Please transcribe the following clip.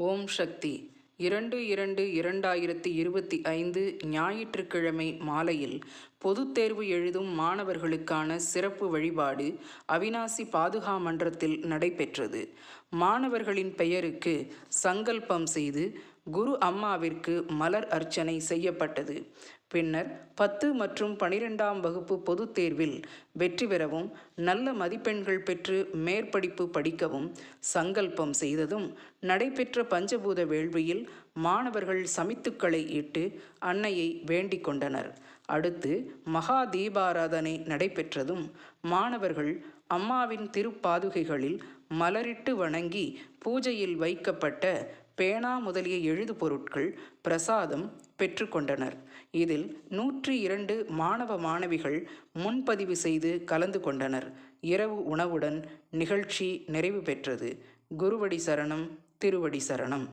ஓம் சக்தி. இரண்டு இரண்டு இரண்டாயிரத்தி இருபத்தி ஐந்து ஞாயிற்றுக்கிழமை மாலையில் பொதுத் தேர்வு எழுதும் மாணவர்களுக்கான சிறப்பு வழிபாடு அவினாசி பாதுகா மன்றத்தில் நடைபெற்றது. மாணவர்களின் பெயருக்கு சங்கல்பம் செய்து குரு அம்மாவிற்கு மலர் அர்ச்சனை செய்யப்பட்டது. பின்னர் பத்து மற்றும் பனிரெண்டாம் வகுப்பு பொதுத் தேர்வில் வெற்றி பெறவும் நல்ல மதிப்பெண்கள் பெற்று மேற்படிப்பு படிக்கவும் சங்கல்பம் செய்ததும் நடைபெற்ற பஞ்சபூத வேள்வியில் மாணவர்கள் சமித்துக்களை இட்டு அன்னையை வேண்டிக் கொண்டனர். அடுத்து மகா தீபாராதனை நடைபெற்றதும் மாணவர்கள் அம்மாவின் திருப்பாதுகைகளில் மலரிட்டு வணங்கி பூஜையில் வைக்கப்பட்ட பேனா முதலிய எழுது பொருட்கள் பிரசாதம் பெற்றுக்கொண்டனர் இதில் நூற்றி இரண்டு மாணவ மாணவிகள் முன்பதிவு செய்து கலந்து கொண்டனர். இரவு உணவுடன் நிகழ்ச்சி நிறைவு பெற்றது. குருவடி சரணம் திருவடி சரணம்.